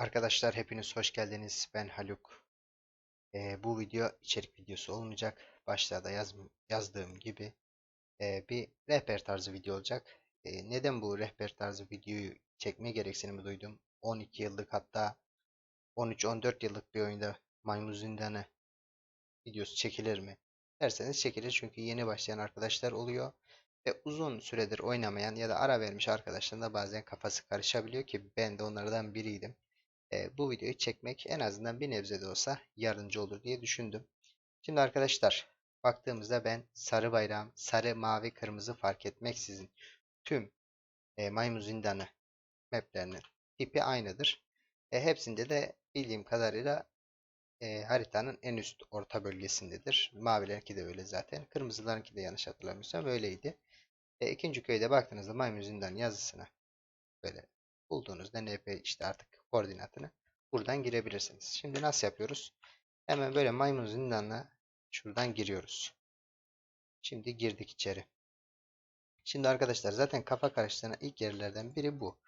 Arkadaşlar hepiniz hoş geldiniz. Ben Haluk. Ee, bu video içerik videosu olmayacak. Başta da yaz, yazdığım gibi e, bir rehber tarzı video olacak. E, neden bu rehber tarzı videoyu çekme gereksinimi duydum? 12 yıllık hatta 13-14 yıllık bir oyunda Maymun Zindanı videosu çekilir mi? Derseniz çekilir çünkü yeni başlayan arkadaşlar oluyor. Ve uzun süredir oynamayan ya da ara vermiş arkadaşların da bazen kafası karışabiliyor ki ben de onlardan biriydim e, bu videoyu çekmek en azından bir nebze de olsa yardımcı olur diye düşündüm. Şimdi arkadaşlar baktığımızda ben sarı bayrağım, sarı, mavi, kırmızı fark etmeksizin tüm e, maymun zindanı maplerinin tipi aynıdır. E, hepsinde de bildiğim kadarıyla e, haritanın en üst orta bölgesindedir. Mavilerinki de öyle zaten. Kırmızılarınki de yanlış hatırlamıyorsam öyleydi. E, ikinci köyde baktığınızda maymun zindan yazısına böyle bulduğunuzda NP işte artık koordinatını buradan girebilirsiniz. Şimdi nasıl yapıyoruz? Hemen böyle maymun zindanına şuradan giriyoruz. Şimdi girdik içeri. Şimdi arkadaşlar zaten kafa karıştıran ilk yerlerden biri bu.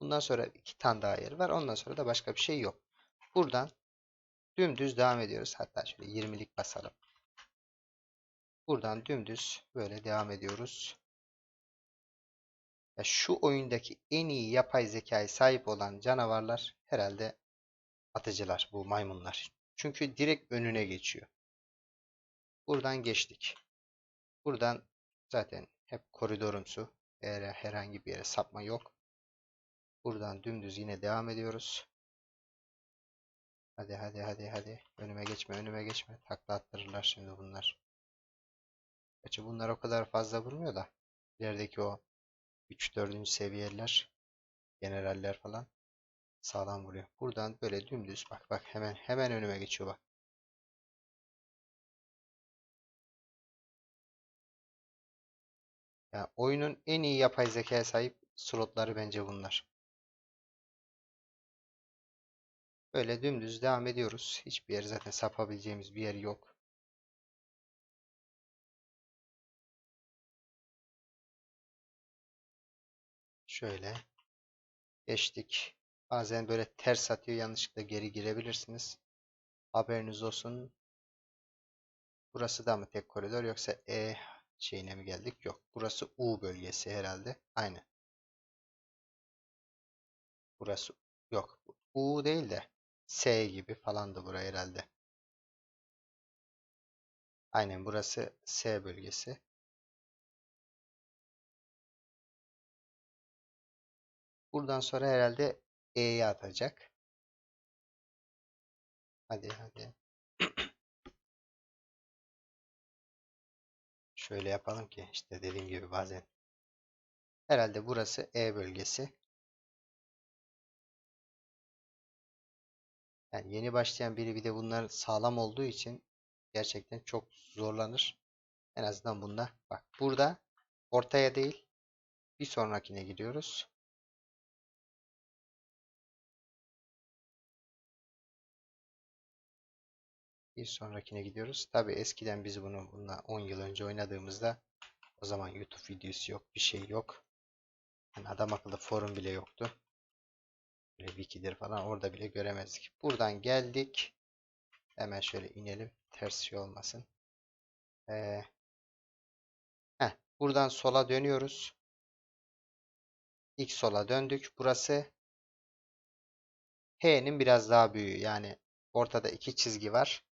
Bundan sonra iki tane daha yer var. Ondan sonra da başka bir şey yok. Buradan dümdüz devam ediyoruz. Hatta şöyle 20'lik basalım. Buradan dümdüz böyle devam ediyoruz. Ya şu oyundaki en iyi yapay zekaya sahip olan canavarlar herhalde atıcılar, bu maymunlar. Çünkü direkt önüne geçiyor. Buradan geçtik. Buradan zaten hep koridorumsu. Eğer herhangi bir yere sapma yok. Buradan dümdüz yine devam ediyoruz. Hadi hadi hadi hadi. Önüme geçme önüme geçme. Takla attırırlar şimdi bunlar. Gerçi bunlar o kadar fazla vurmuyor da. İlerideki o 3-4. seviyeler, generaller falan sağlam vuruyor. Buradan böyle dümdüz bak bak hemen hemen önüme geçiyor bak. Yani oyunun en iyi yapay zekaya sahip slotları bence bunlar. Böyle dümdüz devam ediyoruz. Hiçbir yer zaten sapabileceğimiz bir yer yok. Şöyle geçtik. Bazen böyle ters atıyor. Yanlışlıkla geri girebilirsiniz. Haberiniz olsun. Burası da mı tek koridor yoksa E şeyine mi geldik? Yok. Burası U bölgesi herhalde. Aynı. Burası yok. U değil de S gibi falandı burası herhalde. Aynen burası S bölgesi. Buradan sonra herhalde E'ye atacak. Hadi hadi. Şöyle yapalım ki işte dediğim gibi bazen. Herhalde burası E bölgesi. Yani yeni başlayan biri bir de bunlar sağlam olduğu için gerçekten çok zorlanır. En azından bunda. Bak burada ortaya değil bir sonrakine gidiyoruz. Bir sonrakine gidiyoruz. Tabi eskiden biz bunu bununla 10 yıl önce oynadığımızda o zaman YouTube videosu yok, bir şey yok. Yani adam akıllı forum bile yoktu. Böyle wiki'dir falan orada bile göremezdik. Buradan geldik. Hemen şöyle inelim. Ters şey olmasın. Ee, heh, buradan sola dönüyoruz. İlk sola döndük. Burası H'nin biraz daha büyüğü. Yani ortada iki çizgi var.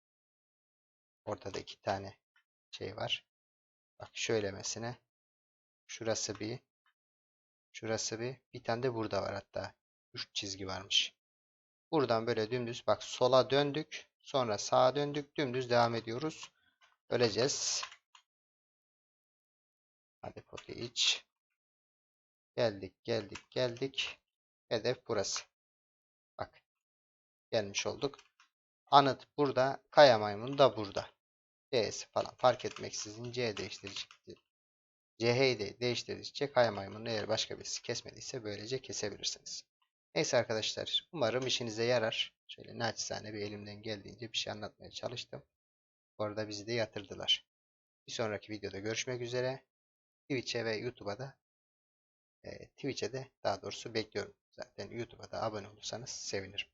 Ortada iki tane şey var. Bak şöylemesine. Şurası bir. Şurası bir. Bir tane de burada var hatta. Üç çizgi varmış. Buradan böyle dümdüz bak sola döndük. Sonra sağa döndük. Dümdüz devam ediyoruz. Öleceğiz. Hadi potu iç. Geldik geldik geldik. Hedef burası. Bak. Gelmiş olduk. Anıt burada. Kaya maymunu da burada. C'si falan fark etmeksizin C değiştirici CH'yi de değiştirdikçe kaya maymununu eğer başka birisi kesmediyse böylece kesebilirsiniz. Neyse arkadaşlar umarım işinize yarar. Şöyle naçizane bir elimden geldiğince bir şey anlatmaya çalıştım. Bu arada bizi de yatırdılar. Bir sonraki videoda görüşmek üzere. Twitch'e ve YouTube'a da e, Twitch'e de daha doğrusu bekliyorum. Zaten YouTube'a da abone olursanız sevinirim.